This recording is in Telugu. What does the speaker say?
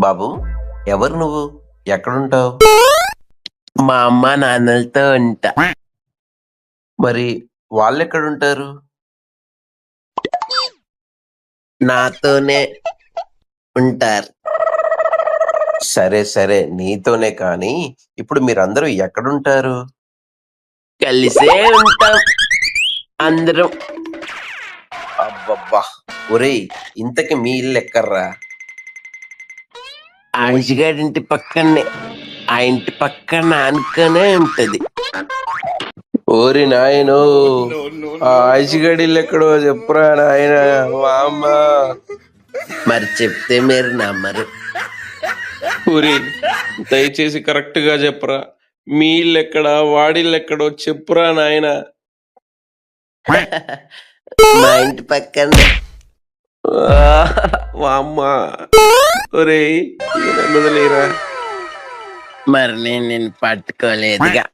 బాబు ఎవరు నువ్వు? ఎక్కడుంటావు? మా అమ్మ నాన్నలతో ఉంటా. మరి వాళ్ళు ఎక్కడుంటారు నాతోనే ఉంటారు. సరే సరే నీతోనే కానీ ఇప్పుడు మీరందరూ ఎక్కడుంటారు? కలిసే ఉంటాం. అందరం. అబ్బబ్బా! ఒరేయ్ ఇంతకి మీ ఇల్లు ఎక్కర్రా ఆంజిగాడి ఇంటి పక్కనే ఆ ఇంటి పక్కన ఆనుకనే ఉంటది. ఓరి నాయనో ఆ ఆంజిగాడి ఇల్లు ఎక్కడో చెప్పురా నాయన వామ్మ. మరి చెప్తే మీరు నమ్మరు. ఊరి దయచేసి కరెక్ట్గా చెప్పరా. మీ ఇల్లు ఎక్కడ వాడిల్లు ఎక్కడో చెప్పురా నాయన. మా ఇంటి పక్కనే వామ్మ. ఒరేయ్ నన్ను వదిలేయరా మరి నేను నిన్ను పట్టుకోలేదుగా.